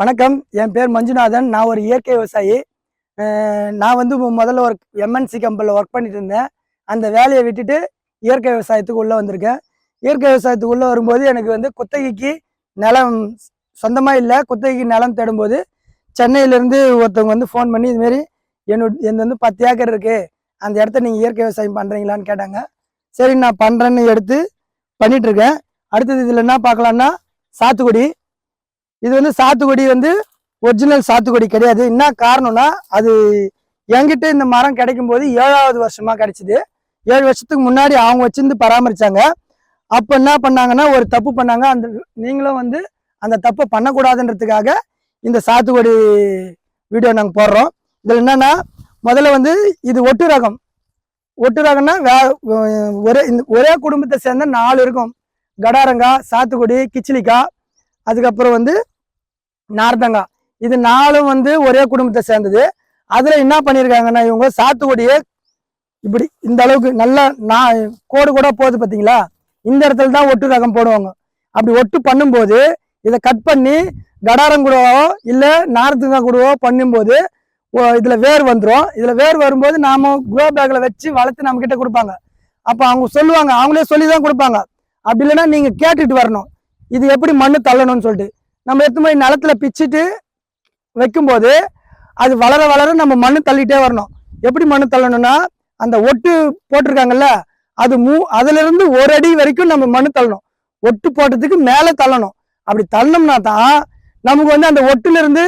வணக்கம். என் பேர் மஞ்சுநாதன். நான் ஒரு இயற்கை விவசாயி. நான் வந்து மு- முதல்ல ஒரு எம்என்சி கம்பெனியில் ஒர்க் பண்ணிட்டு இருந்தேன். அந்த வேலையை விட்டுட்டு இயற்கை விவசாயத்துக்கு உள்ளே வந்திருக்கேன். இயற்கை விவசாயத்துக்கு உள்ளே வரும்போது எனக்கு வந்து குத்தகைக்கு நிலம் சொந்தமாக இல்லை. குத்தகைக்கு நிலம் தேடும்போது சென்னையிலேருந்து ஒருத்தவங்க வந்து ஃபோன் பண்ணி இதுமாரி என்னோட எந்த வந்து பத்து ஏக்கர் இருக்குது அந்த இடத்த நீங்கள் இயற்கை விவசாயம் பண்ணுறீங்களான்னு கேட்டாங்க. சரி நான் பண்ணுறேன்னு எடுத்து பண்ணிகிட்ருக்கேன் அடுத்தது இதில் என்ன பார்க்கலான்னா சாத்துக்குடி. இது வந்து சாத்துக்குடி வந்து ஒரிஜினல் சாத்துக்குடி கிடையாது. என்ன காரணம்னா அது என்கிட்ட இந்த மரம் கிடைக்கும் போது ஏழாவது வருஷமா கிடைச்சிது. ஏழு வருஷத்துக்கு முன்னாடி அவங்க வச்சிருந்து பராமரிச்சாங்க. அப்போ என்ன பண்ணாங்கன்னா ஒரு தப்பு பண்ணாங்க. அந்த நீங்களும் வந்து அந்த தப்பை பண்ணக்கூடாதுன்றதுக்காக இந்த சாத்துக்குடி வீடியோ நாங்கள் போடுறோம். இதில் என்னன்னா முதல்ல வந்து இது ஒட்டு ரகம். ஒட்டு ரகம்னா வே ஒரே இந்த ஒரே குடும்பத்தை சேர்ந்த நாலு இருக்கும். கடாரங்காய் சாத்துக்குடி கிச்சிலிக்காய். அதுக்கப்புறம் வந்து நார்த்தங்காய் இது நாலும் வந்து ஒரே குடும்பத்தை சேர்ந்தது. அதுல என்ன பண்ணியிருக்காங்கன்னா இவங்க சாத்துக்குடியே இப்படி இந்த அளவுக்கு நல்லா நான் கோடு கூட போகுது பார்த்தீங்களா இந்த இடத்துல தான் ஒட்டு ரகம் போடுவாங்க. அப்படி ஒட்டு பண்ணும்போது இதை கட் பண்ணி கடாரம் கூடவோ இல்லை நார்த்தங்காய் கூடவோ பண்ணும்போது ஓ- வேர் வந்துடும் இதில் வேர் வரும்போது நாம் குரோ பேக்கில் வச்சு வளர்த்து நம்மக்கிட்ட கொடுப்பாங்க. அப்போ அவங்க சொல்லுவாங்க அவங்களே சொல்லி தான் கொடுப்பாங்க. அப்படி இல்லைன்னா நீங்கள் கேட்டுட்டு வரணும். இது எப்படி மண்ணு தள்ளணும்னு சொல்லிட்டு. நம்ம எத்தனை போய் நிலத்துல பிச்சுட்டு வைக்கும்போது அது வளர வளர நம்ம மண் தள்ளிட்டே வரணும். எப்படி மண் தள்ளணும்னா அந்த ஒட்டு போட்டிருக்காங்கல்ல அது மூ அதுலேருந்து ஒரு அடி வரைக்கும் நம்ம மண் தள்ளணும். ஒட்டு போட்டதுக்கு மேலே தள்ளணும். அப்படி தள்ளணும்னா தான் நமக்கு வந்து அந்த ஒட்டுலேருந்து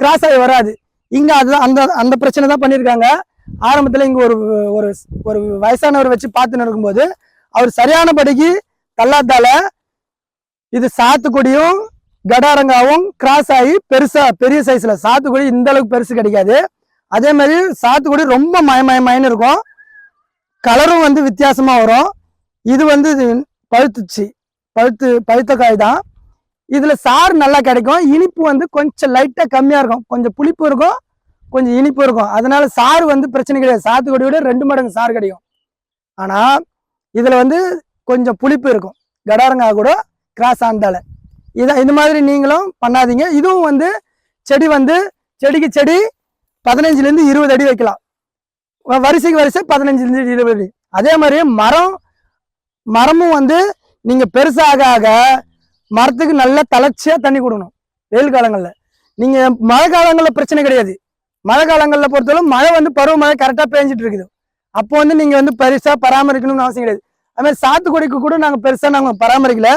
கிராஸ் ஆகி வராது. இங்கே அதுதான் அந்த அந்த பிரச்சனை தான் பண்ணியிருக்காங்க. ஆரம்பத்தில் இங்கே ஒரு ஒரு ஒரு வயசானவர் வச்சு பார்த்து நடக்கும்போது அவர் சரியானபடிக்கு தள்ளாத்தால இது சாத்துக்குடியும் கடாரங்காவும் கிராஸ் ஆகி பெருசா பெரிய சைஸ்ல சாத்துக்குடி இந்த அளவுக்கு பெருசு கிடைக்காது. அதே மாதிரி சாத்துக்குடி ரொம்ப மயமயமயன்னு இருக்கும். கலரும் வந்து வித்தியாசமா வரும். இது வந்து இது பழுத்துச்சு. பழுத்து பழுத்த காய் தான். இதுல சாறு நல்லா கிடைக்கும். இனிப்பு வந்து கொஞ்சம் லைட்டா கம்மியா இருக்கும். கொஞ்சம் புளிப்பு இருக்கும். கொஞ்சம் இனிப்பு இருக்கும். அதனால சாறு வந்து பிரச்சனை கிடையாது. சாத்துக்குடியோட ரெண்டு மடங்கு சாறு கிடைக்கும். ஆனா இதுல வந்து கொஞ்சம் புளிப்பு இருக்கும். கடாரங்காய் கூட கிராஸ் ஆனதால. இதான் இந்த மாதிரி நீங்களும் பண்ணாதீங்க. இதுவும் வந்து செடி வந்து செடிக்கு செடி பதினஞ்சுலேருந்து இருபது அடி வைக்கலாம். வரிசைக்கு வரிசை பதினஞ்சுலேருந்து இருபது அடி. அதே மாதிரி மரம் மரமும் வந்து நீங்கள் பெருசாக ஆக மரத்துக்கு நல்ல தளர்ச்சியாக தண்ணி கொடுக்கணும். வெயில் காலங்களில். நீங்கள் மழை காலங்களில் பிரச்சனை கிடையாது. மழை காலங்களில் பொறுத்தவரை மழை வந்து பருவமழை கரெக்டாக பேஞ்சிட்டு இருக்குது. அப்போ வந்து நீங்கள் வந்து பெருசாக பராமரிக்கணும்னு அவசியம் கிடையாது. அது மாதிரி சாத்துக்குடிக்கு கூட நாங்கள் பெருசாக நாங்கள் பராமரிக்கல.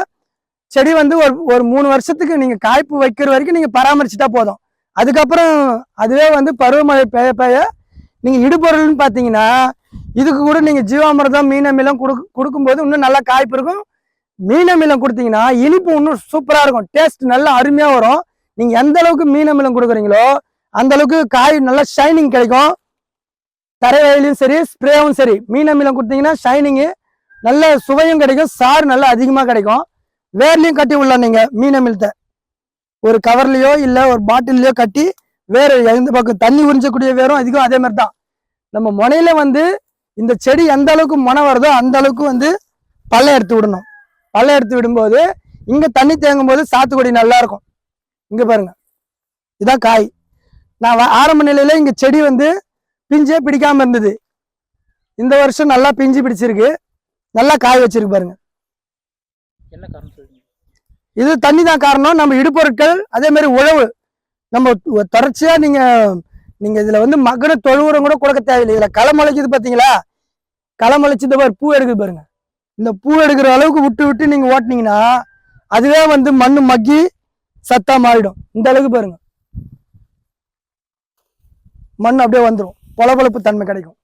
செடி வந்து ஒரு ஒரு மூணு வருஷத்துக்கு நீங்கள் காய்ப்பு வைக்கிற வரைக்கும் நீங்கள் பராமரிச்சுட்டா போதும். அதுக்கப்புறம் அதுவே வந்து பருவமழை பெய்ய பெய்ய நீங்கள் இடுபொருள்னு பார்த்தீங்கன்னா இதுக்கு கூட நீங்கள் ஜீவாமிரதம் மீன் அமிலம் கொடுக்கும்போது இன்னும் நல்லா காய்ப்பு இருக்கும். மீன் அமிலம் கொடுத்தீங்கன்னா இனிப்பு இன்னும் சூப்பராக இருக்கும். டேஸ்ட் நல்லா அருமையாக வரும். நீங்கள் எந்த அளவுக்கு மீன் அமிலம் கொடுக்குறீங்களோ அந்த அளவுக்கு காய் நல்லா ஷைனிங் கிடைக்கும். தரையிலையும் சரி ஸ்ப்ரேவும் சரி. மீன் அமிலம் கொடுத்தீங்கன்னா ஷைனிங்கு நல்ல சுவையும் கிடைக்கும். சாறு நல்லா அதிகமாக கிடைக்கும். வேர்லையும் கட்டி விடலாம் நீங்க மீன் அமிலத்தை ஒரு கவர்லயோ இல்ல ஒரு பாட்டில்லையோ கட்டி வேறு எந்த பக்கம் தண்ணி உறிஞ்சக்கூடிய வேரும் அதிகம் அதே மாதிரி தான். நம்ம முனையில வந்து இந்த செடி எந்த அளவுக்கு முனை வருதோ அந்த அளவுக்கு வந்து பள்ளம் எடுத்து விடணும். பள்ளம் எடுத்து விடும்போது இங்க தண்ணி தேங்கும் போது சாத்துக்குடி நல்லா இருக்கும். இங்க பாருங்க. இதான் காய். நான் ஆரம்ப நிலையில இங்க செடி வந்து பிஞ்சே பிடிக்காம இருந்தது. இந்த வருஷம் நல்லா பிஞ்சு பிடிச்சிருக்கு. நல்லா காய் வச்சிருக்கு பாருங்க. என்ன காரணம் சொல்லுங்க இது தண்ணி தான் காரணம். நம்ம இடுபொருட்கள் அதே மாதிரி உழவு. நம்ம தொடர்ச்சியாக நீங்கள் நீங்கள் இதில் வந்து மகன தொழுவுரம் கூட கொடுக்க தேவையில்லை. இதில் களை முளைக்குது பார்த்தீங்களா களை முளைச்சது பாரு பூ எடுக்குது பாருங்க. இந்த பூ எடுக்கிற அளவுக்கு விட்டு விட்டு நீங்கள் ஓட்டுனீங்கன்னா அதுவே வந்து மண் மக்கி சத்தா மாறிடும். இந்த அளவுக்கு பாருங்க. மண் அப்படியே வந்துடும் பொலபொலப்பு தன்மை கிடைக்கும்.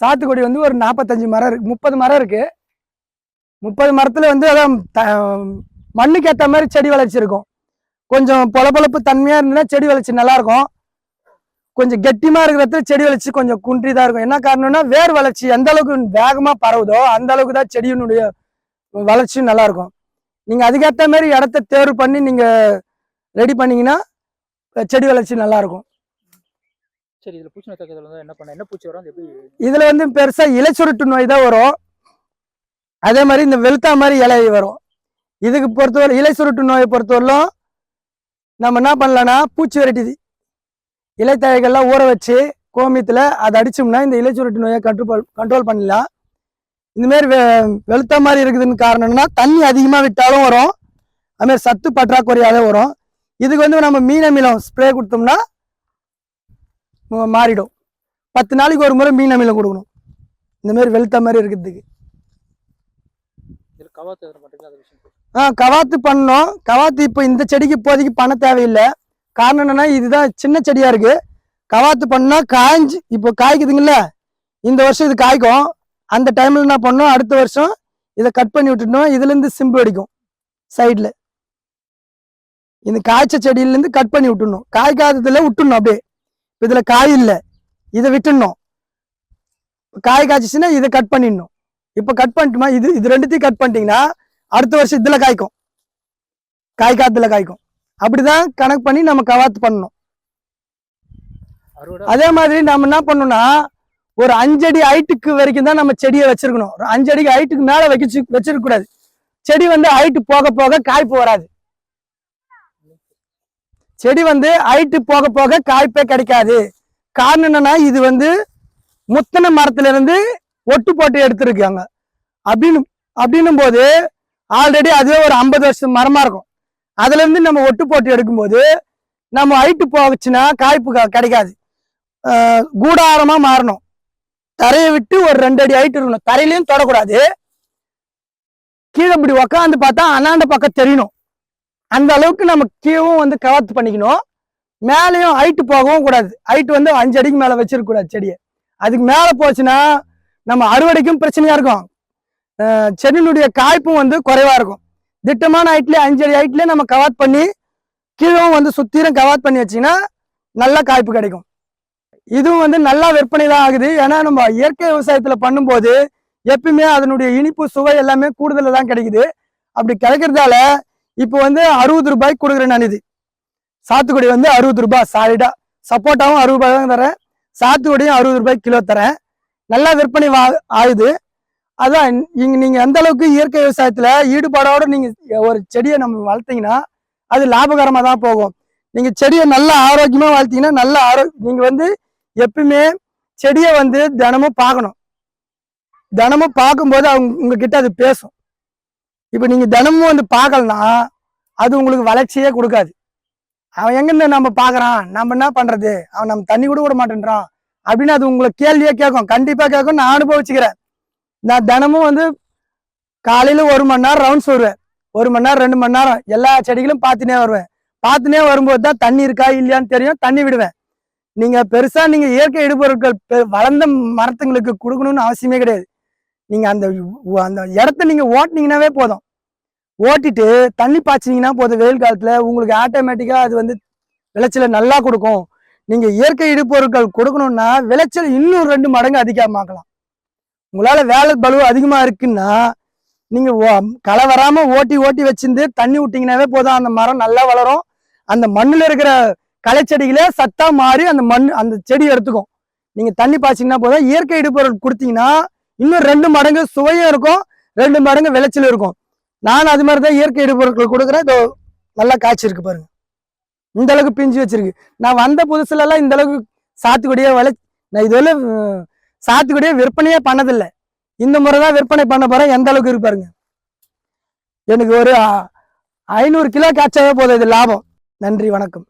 சாத்துக்குடி வந்து ஒரு நாற்பத்தஞ்சு மரம் இருக்கு. முப்பது மரம் இருக்குது முப்பது மரத்துல வந்து அதான் த- மண்ணுக்கு ஏத்த மாதிரி செடி வளர்ச்சி இருக்கும் கொஞ்சம் பொலபொலப்பு தன்மையா இருந்ததுன்னா செடி வளர்ச்சி நல்லா இருக்கும் கொஞ்சம் கெட்டிமா இருக்கிற செடி வளர்ச்சி கொஞ்சம் குன்றி தான் இருக்கும். என்ன காரணம்னா வேர் வளர்ச்சி எந்த அளவுக்கு வேகமா பரவுதோ அந்த அளவுக்கு தான் செடியினுடைய வளர்ச்சியும் நல்லா இருக்கும் நீங்க அதுக்கேற்ற மாதிரி இடத்த தேர்வு பண்ணி நீங்க ரெடி பண்ணீங்கன்னா செடி வளர்ச்சி நல்லா இருக்கும் சரி இதுல பூச்சி நோய் தாக்குதல் வந்து என்ன பண்ண என்ன பூச்சி வரும்? இதுல வந்து பெருசா இலைச்சுருட்டு நோய் தான் வரும். அதே மாதிரி இந்த வெளுத்தா மாதிரி இலை வரும். இதுக்கு பொறுத்தவரை இலை சுருட்டு நோயை பொறுத்தவரையிலும் நம்ம என்ன பண்ணலான்னா பூச்சி விரட்டி இலைத்தழைகள்லாம் ஊற வச்சு கோமியத்தில் அதை அடிச்சோம்னா இந்த இலை சுருட்டு நோயை கண்ட்ரோல் கண்ட்ரோல் பண்ணலாம் இந்தமாரி வெ வெளுத்த மாதிரி இருக்குதுன்னு காரணம்னா தண்ணி அதிகமாக விட்டாலும் வரும். அதுமாரி சத்து பற்றாக்குறையாகவே வரும். இதுக்கு வந்து நம்ம மீன் அமிலம் ஸ்ப்ரே கொடுத்தோம்னா மாறிடும். பத்து நாளைக்கு ஒரு முறை மீன் அமிலம் கொடுக்கணும். இந்தமாரி வெளுத்த மாதிரி இருக்கிறதுக்கு இதுல கவாத்து எதுவும் பண்றீங்க அது விஷயம் சொல்லுங்க. ஆ கவாத்து பண்ணோம். கவாத்து இப்போ இந்த செடிக்கு இப்போதைக்கு பண்ண தேவையில்லை. காரணம் என்னன்னா இதுதான் சின்ன செடியா இருக்கு. கவாத்து பண்ணா காய்ஞ்சு இப்போ காய்க்குதுங்கல்ல? இந்த வருஷம் இது காய்க்கும். அந்த டைம்ல என்ன பண்ணோம்? அடுத்த வருஷம் இதை கட் பண்ணி விட்டுட்டோம். இதுல இருந்து சிம்பு அடிக்கும். சைடில் இந்த காய்ச்ச செடியில இருந்து கட் பண்ணி விட்டுடணும். காய்க்காததுல விட்டுடணும் அப்படியே. இப்ப இதுல காய் இல்லை. இதை விட்டுடணும். காய் காய்ச்சிச்சுன்னா இதை கட் பண்ணிடணும். இப்போ கட் பண்ணிட்டுமா? இது இது ரெண்டுத்தையும் கட் பண்ணிட்டீங்கன்னா அடுத்த வருஷம் இதுல காய்க்கும். காய் காத்துல காய்க்கும். அப்படிதான் கணக்கு பண்ணி நம்ம கவாத்து பண்ணணும். அதே மாதிரி நம்ம என்ன பண்ணணும்னா ஒரு அஞ்சடி ஹைட்டுக்கு வரைக்கும் தான் நம்ம செடியை வச்சிருக்கணும். ஒரு அஞ்சடிக்கு ஹைட்டுக்கு மேல வச்சு வச்சிருக்க கூடாது செடி வந்து ஹைட்டு போக போக காய்ப்பு வராது. செடி வந்து ஹைட்டு போக போக காய்ப்பே கிடைக்காது. காரணம் என்னன்னா இது வந்து முத்தன மரத்துல இருந்து ஒட்டு போட்டு எடுத்திருக்காங்க. அப்படின்னு அப்படின்னும் போது ஆல்ரெடி அதுவே ஒரு ஐம்பது வருஷம் மரமா இருக்கும். அதுல இருந்து நம்ம ஒட்டு போட்டு எடுக்கும்போது நம்ம ஹைட்டு போச்சுன்னா காய்ப்பு கிடைக்காது. ஆஹ் கூடாரமா மாறணும். தரையை விட்டு ஒரு ரெண்டு அடி ஹைட் இருக்கணும். தரையிலையும் தொடக்கூடாது. கீழே இப்படி உக்காந்து பார்த்தா அண்ணாண்ட பக்கம் தெரியணும். அந்த அளவுக்கு நம்ம கீழும் வந்து கவாத்து பண்ணிக்கணும். மேலேயும் ஹைட்டு போகவும் கூடாது. ஹைட் வந்து அஞ்சு அடிக்கு மேல வச்சிருக்கக்கூடாது செடியை. அதுக்கு மேல போச்சுன்னா நம்ம அறுவடைக்கும் பிரச்சனையா இருக்கும். செடியினுடைய காய்ப்பும் வந்து குறைவா இருக்கும். திட்டமான ஹைட்லயே அஞ்சு அடி நம்ம கவாத் பண்ணி கீழும் வந்து சுத்திரம் கவாத் பண்ணி வச்சிங்கன்னா நல்ல காய்ப்பு கிடைக்கும். இதுவும் வந்து நல்லா விற்பனை தான் ஆகுது. ஏன்னா நம்ம இயற்கை விவசாயத்துல பண்ணும்போது எப்பயுமே அதனுடைய இனிப்பு சுவை எல்லாமே கூடுதலில் தான் கிடைக்குது. அப்படி கிடைக்கிறதால இப்போ வந்து அறுபது ரூபாய்க்கு கொடுக்குறேன் நான் இது. சாத்துக்குடி வந்து அறுபது ரூபாய் சாலிடா. சப்போட்டாவும் அறுபது ரூபாய் தான் தரேன். சாத்துக்குடியும் அறுபது ரூபாய் கிலோ தரேன். நல்லா விற்பனை ஆகுது. அதான் இங்க நீங்க எந்த அளவுக்கு இயற்கை விவசாயத்துல ஈடுபாடோட நீங்க ஒரு செடியை நம்ம வளர்த்தீங்கன்னா அது லாபகரமா தான் போகும். நீங்க செடியை நல்லா ஆரோக்கியமா வளர்த்தீங்கன்னா நல்ல ஆரோ நீங்க வந்து எப்பயுமே செடியை வந்து தினமும் பார்க்கணும். தினமும் பார்க்கும்போது அவங்க உங்ககிட்ட அது பேசும். இப்போ நீங்கள் தினமும் வந்து பார்க்கலனா அது உங்களுக்கு வளர்ச்சியே கொடுக்காது. அவன் எங்கேருந்து நம்ம பார்க்கறான்? நம்ம என்ன பண்ணுறது அவன் நம்ம தண்ணி கூட விட மாட்டேன்றான். அப்படின்னு அது உங்களை கேள்வியே கேட்கும். கண்டிப்பாக கேட்கும் நான் அனுபவிச்சுக்கிறேன். நான் தினமும் வந்து காலையில் ஒரு மணி நேரம் ரவுண்ட்ஸ் வருவேன். ஒரு மணி நேரம் ரெண்டு மணி நேரம் எல்லா செடிகளும் பார்த்துனே வருவேன். பார்த்துனே வரும்போது தான் தண்ணி இருக்கா இல்லையான்னு தெரியும். தண்ணி விடுவேன். நீங்கள் பெருசாக நீங்கள் இயற்கை இடுபொருட்கள் பெ- வளர்ந்த மரத்துங்களுக்கு கொடுக்கணும்னு அவசியமே கிடையாது. நீங்கள் அந்த அந்த இடத்த நீங்கள் ஓட்டுனீங்கன்னாவே போதும். ஓட்டிட்டு தண்ணி பாய்ச்சினீங்கன்னா போதும். வெயில் காலத்தில் உங்களுக்கு ஆட்டோமேட்டிக்காக அது வந்து விளைச்சலை நல்லா கொடுக்கும். நீங்கள் இயற்கை இடுப்பொருட்கள் கொடுக்கணும்னா விளைச்சல் இன்னும் ரெண்டு மடங்கு அதிகமாக்கலாம் உங்களால் வேலை பளு அதிகமாக இருக்குன்னா நீங்கள் களை வராமல் ஓட்டி ஓட்டி வச்சிருந்து தண்ணி விட்டிங்கனாவே போதும். அந்த மரம் நல்லா வளரும். அந்த மண்ணில் இருக்கிற களைச்செடிகளே சத்தாக மாறி அந்த மண் அந்த செடி எடுத்துக்கும். நீங்கள் தண்ணி பாய்ச்சிங்கன்னா போதும். இயற்கை இடுப்பொருள் கொடுத்தீங்கன்னா இன்னும் ரெண்டு மடங்கு சுவையும் இருக்கும். ரெண்டு மடங்கு விளைச்சல் இருக்கும். நான் அது மாதிரி தான் இயற்கை இடுபொருட்கள் கொடுக்குறேன். இதோ நல்லா காய்ச்சிருக்கு பாருங்க. இந்த அளவுக்கு பிஞ்சு வச்சிருக்கு. நான் வந்த புதுசுல எல்லாம் இந்த அளவுக்கு சாத்துக்குடியே விளை நான் இதுவரை சாத்துக்குடியே விற்பனையே பண்ணதில்லை. இந்த முறை தான் விற்பனை பண்ண போறேன். எந்த அளவுக்கு இருப்பாருங்க எனக்கு ஒரு ஐநூறு கிலோ காய்ச்சாவே போதும். இது லாபம். நன்றி வணக்கம்.